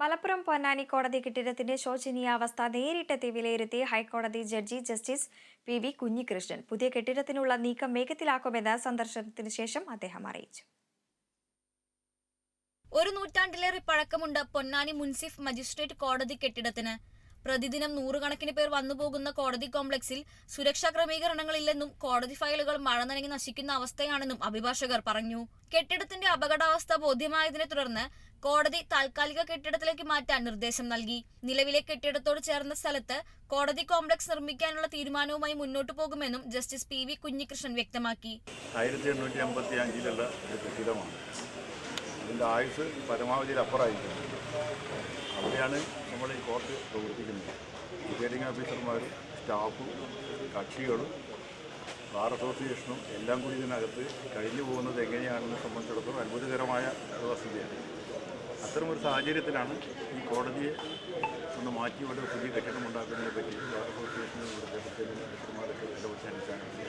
മലപ്പുറം പൊന്നാനി കോടതി കെട്ടിടത്തിന്റെ ശോചനീയാവസ്ഥ നേരിട്ടെത്തി വിലയിരുത്തി ഹൈക്കോടതി judge justice P V Kunhikrishnan. പുതിയ കെട്ടിടത്തിനുള്ള നീക്കം വേഗത്തിലാക്കുമെന്ന് സന്ദർശനത്തിന് ശേഷം അദ്ദേഹം അറിയിച്ചു. ഒരു നൂറ്റാണ്ടിലേറെ പഴക്കമുണ്ട് പൊന്നാനി മുൻസിഫ് മജിസ്ട്രേറ്റ് കോടതി കെട്ടിടത്തിന്. പ്രതിദിനം നൂറുകണക്കിന് പേർ വന്നുപോകുന്ന കോടതി കോംപ്ലക്സിൽ സുരക്ഷാ ക്രമീകരണങ്ങളില്ലെന്നും കോടതി ഫയലുകൾ മഴ നശിക്കുന്ന അവസ്ഥയാണെന്നും അഭിഭാഷകർ പറഞ്ഞു. കെട്ടിടത്തിന്റെ അപകടാവസ്ഥ ബോധ്യമായതിനെ തുടർന്ന് കോടതി താൽക്കാലിക കെട്ടിടത്തിലേക്ക് മാറ്റാൻ നിർദ്ദേശം നൽകി. നിലവിലെ കെട്ടിടത്തോട് ചേർന്ന സ്ഥലത്ത് കോടതി കോംപ്ലക്സ് നിർമ്മിക്കാനുള്ള തീരുമാനവുമായി മുന്നോട്ടു പോകുമെന്നും ജസ്റ്റിസ് പി വി കുഞ്ഞികൃഷ്ണൻ വ്യക്തമാക്കി. ആയിരത്തി എണ്ണൂറ്റി കെട്ടിടമാണ്. അതിന്റെ ആയുസ് പരമാവധിയിലപ്പുറമായിരിക്കും. അവിടെയാണ് നമ്മൾ ഈ കോർട്ട് പ്രവർത്തിക്കുന്നത്. പ്രിസൈഡിംഗ് ഓഫീസർമാരും സ്റ്റാഫും കക്ഷികളും ബാർ അസോസിയേഷനും എല്ലാം കൂടി ഇതിനകത്ത് കഴിഞ്ഞു പോകുന്നത് എങ്ങനെയാണെന്ന് സംബന്ധിച്ചിടത്തോളം അത്ഭുതകരമായ വസ്തുതയാണ് അത്തരമൊരു സാഹചര്യത്തിലാണ് ഈ കോടതിയെ ഒന്ന് മാറ്റി ഇവിടെ പുതിയ കെട്ടിടം ഉണ്ടാക്കുന്നതിനെ പറ്റി ഇടപെട്ട് അടിസ്ഥാനത്തിൽ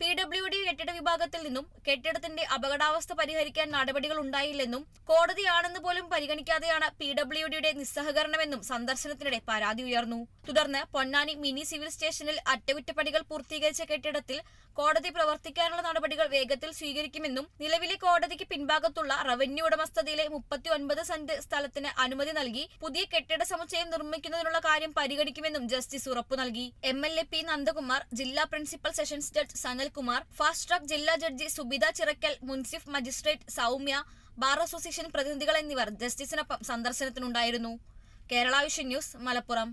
പി ഡബ്ല്യു ഡി കെട്ടിട വിഭാഗത്തിൽ നിന്നും കെട്ടിടത്തിന്റെ അപകടാവസ്ഥ പരിഹരിക്കാൻ നടപടികൾ ഉണ്ടായില്ലെന്നും കോടതിയാണെന്ന് പോലും പരിഗണിക്കാതെയാണ് പി ഡബ്ല്യു ഡിയുടെ നിസ്സഹകരണമെന്നും സന്ദർശനത്തിനിടെ പരാതി ഉയർന്നു. തുടർന്ന് പൊന്നാനി മിനി സിവിൽ സ്റ്റേഷനിൽ അറ്റകുറ്റപ്പണികൾ പൂർത്തീകരിച്ച കെട്ടിടത്തിൽ കോടതി പ്രവർത്തിക്കാനുള്ള നടപടികൾ വേഗത്തിൽ സ്വീകരിക്കുമെന്നും നിലവിലെ കോടതിക്ക് പിൻഭാഗത്തുള്ള റവന്യൂ ഉടമസ്ഥതയിലെ മുപ്പത്തി ഒൻപത് സെന്റ് സ്ഥലത്തിന് അനുമതി നൽകി പുതിയ കെട്ടിട സമുച്ചയം നിർമ്മിക്കുന്നതിനുള്ള കാര്യം പരിഗണിക്കുമെന്നും ജസ്റ്റിസ് ഉറപ്പു നൽകി. M L A P Nandakumar ജില്ലാ principal sessions judge Sanalkumar fast track ജില്ലാ ജഡ്ജി സുബിത ചിറക്കൽ മുൻസിഫ് മജിസ്ട്രേറ്റ് സൗമ്യ ബാർ അസോസിയേഷൻ പ്രതിനിധികൾ എന്നിവർ ജസ്റ്റിസിനൊപ്പം സന്ദർശനത്തിനുണ്ടായിരുന്നു. Kerala vision news Malappuram.